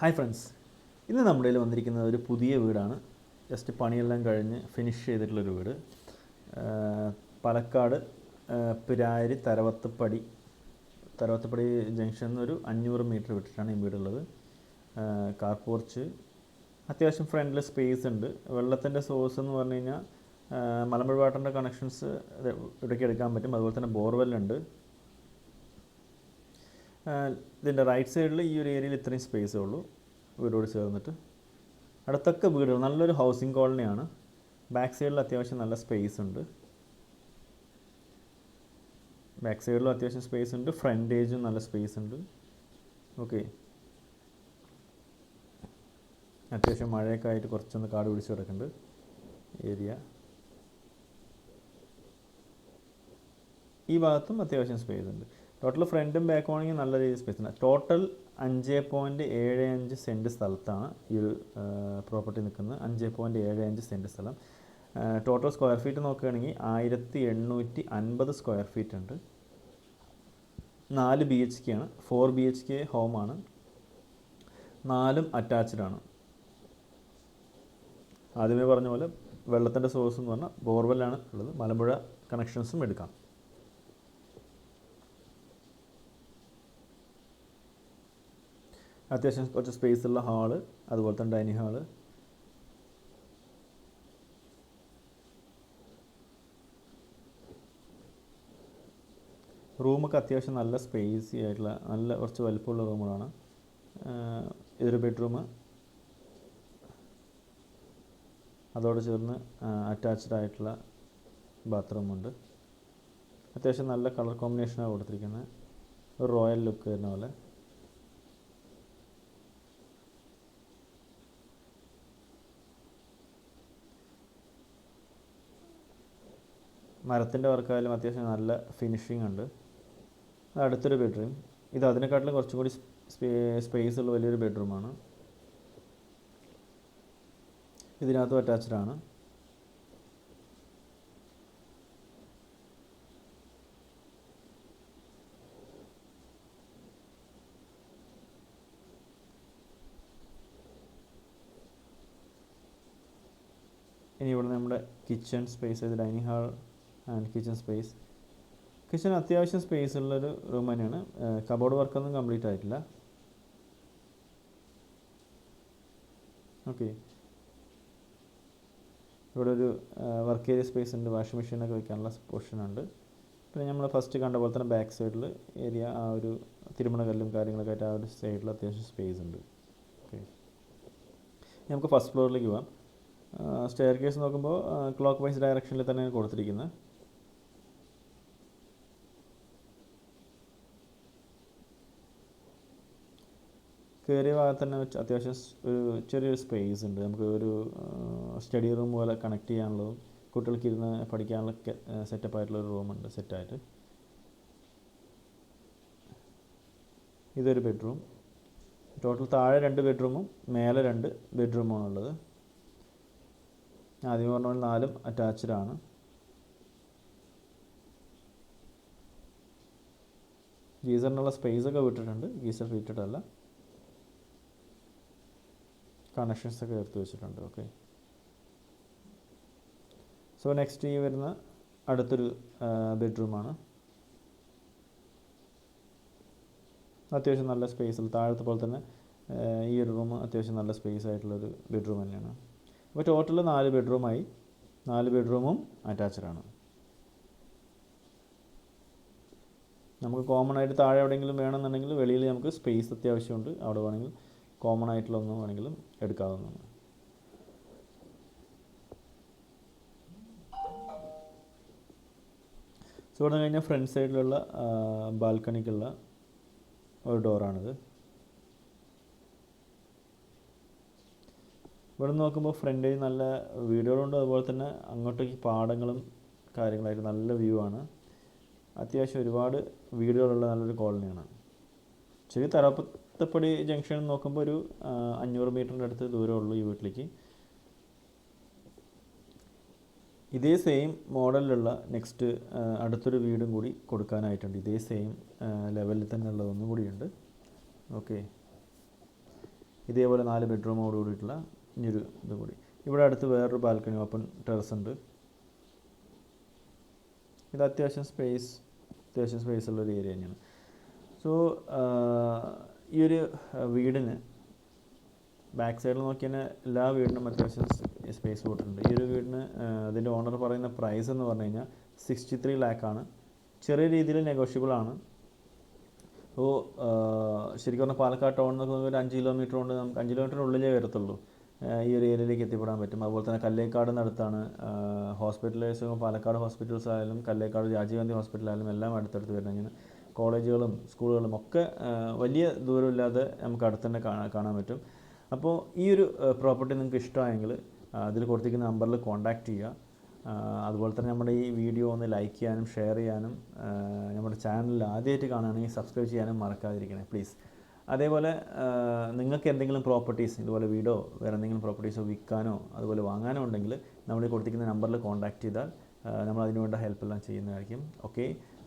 Hi friends ഇന്ന് നമ്മുടെ കയ്യിൽ വന്നിരിക്കുന്നത് ഒരു പുതിയ വീടാണ്. ജസ്റ്റ് പണിയെല്ലാം കഴിഞ്ഞ് ഫിനിഷ് ചെയ്തിട്ടുള്ളൊരു വീട്. പാലക്കാട് പിരാരി തരവത്തപ്പടി. തരവത്തപ്പടി ജംഗ്ഷനിൽ നിന്ന് ഒരു അഞ്ഞൂറ് മീറ്റർ വിട്ടിട്ടാണ് ഈ വീടുള്ളത്. കാർ പോർച്ച് അത്യാവശ്യം ഫ്രണ്ടിൽ സ്പേസ് ഉണ്ട്. വെള്ളത്തിന്റെ സോഴ്സ് എന്ന് പറഞ്ഞു കഴിഞ്ഞാൽ മലമ്പുഴ വാട്ടറിന്റെ കണക്ഷൻസ് ഇടയ്ക്ക് എടുക്കാൻ പറ്റും. അതുപോലെ തന്നെ ബോർവെല്ലുണ്ട് ഇതിന്റെ റൈറ്റ് സൈഡിൽ ഈ ഒരു ഏരിയയിൽ ഇത്രയും സ്പേസേ ഉള്ളൂ. വീടോട് ചേർന്നിട്ട്. അടുത്തൊക്കെ വീടുകൾ നല്ലൊരു ഹൗസിംഗ് കോളനിയാണ് ബാക്ക് സൈഡിൽ അത്യാവശ്യം നല്ല സ്പേസ് ഉണ്ട്. ബാക്ക് സൈഡിലും അത്യാവശ്യം സ്പേസ് ഉണ്ട്. ഫ്രണ്ടേജും നല്ല സ്പേസ് ഉണ്ട്. ഓക്കെ അത്യാവശ്യം മഴയൊക്കെ ആയിട്ട് കുറച്ചൊന്ന് കാട് പിടിച്ച് കിടക്കുന്നുണ്ട്. ഏരിയ ഈ ഭാഗത്തും അത്യാവശ്യം സ്പേസ് ഉണ്ട്. ടോട്ടൽ ഫ്രണ്ടും ബാക്കും ആണെങ്കിൽ നല്ല രീതിയിൽ സ്പേസ് ഉണ്ട് ടോട്ടൽ അഞ്ച് പോയിന്റ് ഏഴ് അഞ്ച് സെന്റ് സ്ഥലത്താണ് ഈ ഒരു പ്രോപ്പർട്ടി നിൽക്കുന്നത്. അഞ്ച് പോയിന്റ് ഏഴ് അഞ്ച് സെന്റ് സ്ഥലം. ടോട്ടൽ സ്ക്വയർ ഫീറ്റ് നോക്കുകയാണെങ്കിൽ ആയിരത്തി എണ്ണൂറ്റി അൻപത് സ്ക്വയർ ഫീറ്റ് ഉണ്ട്. നാല് ബി എച്ച് കെ ആണ്. ഫോർ ബി എച്ച് കെ ഹോമാണ് നാലും അറ്റാച്ച്ഡ് ആണ്. ആദ്യമേ പറഞ്ഞ പോലെ വെള്ളത്തിന്റെ സോഴ്സ് എന്ന് പറഞ്ഞാൽ ബോർവെല്ലാണ് ഉള്ളത്. മലമ്പുഴ കണക്ഷൻസും എടുക്കാം. അത്യാവശ്യം കുറച്ച് സ്പേസ് ഉള്ള ഹാൾ അതുപോലെ തന്നെ ഡൈനിങ് ഹാൾ റൂമൊക്കെ അത്യാവശ്യം നല്ല സ്പേസി ആയിട്ടുള്ള നല്ല കുറച്ച് വലിപ്പമുള്ള റൂമുകളാണ് ഇതൊരു ബെഡ്റൂം അതോട് ചേർന്ന് അറ്റാച്ച്ഡ് ആയിട്ടുള്ള ബാത്റൂമുണ്ട് അത്യാവശ്യം നല്ല കളർ കോമ്പിനേഷനാണ് കൊടുത്തിരിക്കുന്നത് ഒരു റോയൽ ലുക്ക് വരുന്ന പോലെ. മരത്തിന്റെ വർക്കായാലും അത്യാവശ്യം നല്ല ഫിനിഷിംഗ് ഉണ്ട്. അടുത്തൊരു ബെഡ്റൂം ഇത് അതിനെക്കാട്ടിലും കുറച്ചും കൂടി സ്പേസ് ഉള്ള വലിയൊരു ബെഡ്റൂമാണ് ഇതിനകത്തും അറ്റാച്ച്ഡ് ആണ്. ഇനി ഇവിടെ നമ്മുടെ kitchen space dining hall and kitchen space. Kitchen അത്യാവശ്യം സ്പേസ് ഉള്ളൊരു റൂം തന്നെയാണ് കബോർഡ് വർക്കൊന്നും കംപ്ലീറ്റ് ആയിട്ടില്ല. ഓക്കെ. ഇവിടെ ഒരു വർക്ക് ഏരിയ സ്പേസ് ഉണ്ട്. വാഷിംഗ് മെഷീനൊക്കെ വെക്കാനുള്ള ഉണ്ട് പിന്നെ നമ്മൾ ഫസ്റ്റ് കണ്ട പോലെ തന്നെ ബാക്ക് സൈഡിൽ ഏരിയ ആ ഒരു തിരുമണകല്ലും കാര്യങ്ങളൊക്കെ ആയിട്ട് ആ ഒരു സൈഡിൽ അത്യാവശ്യം സ്പേസ് ഉണ്ട്. ഓക്കെ. നമുക്ക് ഫസ്റ്റ് ഫ്ലോറിലേക്ക് പോവാം. സ്റ്റെയർ കേസ് നോക്കുമ്പോൾ ക്ലോക്ക് വൈസ് ഡയറക്ഷനിൽ തന്നെയാണ് കൊടുത്തിരിക്കുന്നത് കയറിയ ഭാഗത്ത് തന്നെ അത്യാവശ്യം ഒരു ചെറിയൊരു സ്പേസ് ഉണ്ട്. നമുക്ക് ഒരു സ്റ്റഡി റൂം പോലെ കണക്ട് ചെയ്യാനുള്ളതും കുട്ടികൾക്ക് ഇരുന്ന് പഠിക്കാനുള്ള സെറ്റപ്പ് ആയിട്ടുള്ള ഒരു റൂമുണ്ട് സെറ്റായിട്ട് ഇതൊരു ബെഡ്റൂം ടോട്ടൽ താഴെ രണ്ട് ബെഡ്റൂമും മേലെ രണ്ട് ബെഡ്റൂമാണ് ഉള്ളത്. ആദ്യം പറഞ്ഞ നാലും അറ്റാച്ച്ഡ് ആണ്. ഗീസറിനുള്ള സ്പേസ് ഒക്കെ വിട്ടിട്ടുണ്ട്. ഗീസർ ഫീറ്റഡ് അല്ല. കണക്ഷൻസ് ഒക്കെ എടുത്ത് വെച്ചിട്ടുണ്ട് ഓക്കെ സോ നെക്സ്റ്റ് ഈ വരുന്ന അടുത്തൊരു ബെഡ്റൂമാണ് അത്യാവശ്യം നല്ല സ്പേസിൽ താഴത്തെ പോലെ തന്നെ ഈ ഒരു റൂം അത്യാവശ്യം നല്ല സ്പേസ് ആയിട്ടുള്ളൊരു ബെഡ്റൂം തന്നെയാണ്. അപ്പോൾ ടോട്ടൽ നാല് ബെഡ്റൂമായി നാല് ബെഡ്റൂമും അറ്റാച്ച്ഡ് ആണ്. നമുക്ക് കോമൺ ആയിട്ട് താഴെ എവിടെയെങ്കിലും വേണമെന്നുണ്ടെങ്കിൽ വെളിയിൽ നമുക്ക് സ്പേസ് അത്യാവശ്യമുണ്ട് അവിടെ വേണമെങ്കിൽ കോമൺ ആയിട്ടുള്ള ഒന്നും വേണമെങ്കിലും എടുക്കാവുന്നതാണ്. സോ ഇവിടെ കഴിഞ്ഞാൽ ഫ്രണ്ട് സൈഡിലുള്ള ബാൽക്കണിക്കുള്ള ഒരു ഡോറാണിത് ഇവിടെ നോക്കുമ്പോൾ ഫ്രണ്ടിൽ നല്ല വീടുകളുണ്ട്. അതുപോലെ തന്നെ അങ്ങോട്ടേക്ക് പാടങ്ങളും കാര്യങ്ങളായിട്ട് നല്ല വ്യൂ ആണ്. അത്യാവശ്യം ഒരുപാട് വീടുകളുള്ള നല്ലൊരു കോളനിയാണ്. ചെറിയ ശരി തറപ്പത്തപ്പടി ജംഗ്ഷൻ നോക്കുമ്പോൾ ഒരു അഞ്ഞൂറ് മീറ്ററിന്റെ അടുത്ത് ദൂരമുള്ളൂ ഈ വീട്ടിലേക്ക്. ഇതേ സെയിം മോഡലിലുള്ള നെക്സ്റ്റ് അടുത്തൊരു വീടും കൂടി കൊടുക്കാനായിട്ടുണ്ട്. ഇതേ സെയിം ലെവലിൽ തന്നെ ഉള്ളതൊന്നും കൂടിയുണ്ട്. ഓക്കെ. ഇതേപോലെ നാല് ബെഡ്റൂമോട് കൂടിയിട്ടുള്ള ഇനിയൊരു ഇത് കൂടി. ഇവിടെ അടുത്ത് വേറൊരു ബാൽക്കണി ഓപ്പൺ ടെറസ് ഉണ്ട്. ഇത് അത്യാവശ്യം സ്പേസ് അത്യാവശ്യം സ്പേസ് ഉള്ളൊരു ഏരിയ തന്നെയാണ്. സോ ഈ ഒരു വീടിന് ബാക്ക് സൈഡിൽ നോക്കിയാൽ എല്ലാ വീടിനും അത്യാവശ്യം സ്പേസ് കൊടുത്തിട്ടുണ്ട്. ഈ ഒരു വീടിന് അതിന്റെ ഓണർ പറയുന്ന പ്രൈസ് എന്ന് പറഞ്ഞു കഴിഞ്ഞാൽ സിക്സ്റ്റി ത്രീ ലാക്കാണ് ചെറിയ രീതിയിൽ നെഗോഷ്യബിൾ ആണ്. അപ്പോൾ ശരിക്കും പറഞ്ഞാൽ പാലക്കാട് ടൗൺ നിന്നൊക്കെ ഒരു അഞ്ച് കിലോമീറ്റർ കൊണ്ട് നമുക്ക് അഞ്ച് കിലോമീറ്ററിനുള്ളിലേ വരത്തുള്ളൂ. ഈ ഒരു ഏരിയയിലേക്ക് എത്തിപ്പെടാൻ പറ്റും. അതുപോലെ തന്നെ കല്ലേക്കാട് അടുത്താണ് ഹോസ്പിറ്റലേഴ്സും പാലക്കാട് ഹോസ്പിറ്റൽസ് ആയാലും കല്ലേക്കാട് രാജീവ് ഗാന്ധി ഹോസ്പിറ്റലായാലും എല്ലാം അടുത്തടുത്ത് വരുന്നത്. ഇങ്ങനെ കോളേജുകളും സ്കൂളുകളും ഒക്കെ വലിയ ദൂരമില്ലാതെ നമുക്ക് അടുത്ത് തന്നെ കാണാൻ കാണാൻ പറ്റും. അപ്പോൾ ഈ ഒരു പ്രോപ്പർട്ടി നിങ്ങൾക്ക് ഇഷ്ടമായെങ്കിൽ അതിൽ കൊടുത്തിരിക്കുന്ന നമ്പറിൽ കോൺടാക്റ്റ് ചെയ്യുക. അതുപോലെ തന്നെ നമ്മുടെ ഈ വീഡിയോ ഒന്ന് ലൈക്ക് ചെയ്യാനും ഷെയർ ചെയ്യാനും നമ്മുടെ ചാനലിൽ ആദ്യമായിട്ട് കാണുകയാണെങ്കിൽ സബ്സ്ക്രൈബ് ചെയ്യാനും മറക്കാതിരിക്കണേ പ്ലീസ് അതേപോലെ നിങ്ങൾക്ക് എന്തെങ്കിലും പ്രോപ്പർട്ടീസ് ഇതുപോലെ വീടോ വേറെ എന്തെങ്കിലും പ്രോപ്പർട്ടീസോ വിൽക്കാനോ അതുപോലെ വാങ്ങാനോ ഉണ്ടെങ്കിൽ നമ്മൾ കൊടുത്തിരിക്കുന്ന നമ്പറിൽ കോൺടാക്റ്റ് ചെയ്താൽ നമ്മൾ അതിനുവേണ്ട ഹെൽപ്പെല്ലാം ചെയ്യുന്നതായിരിക്കും. Okay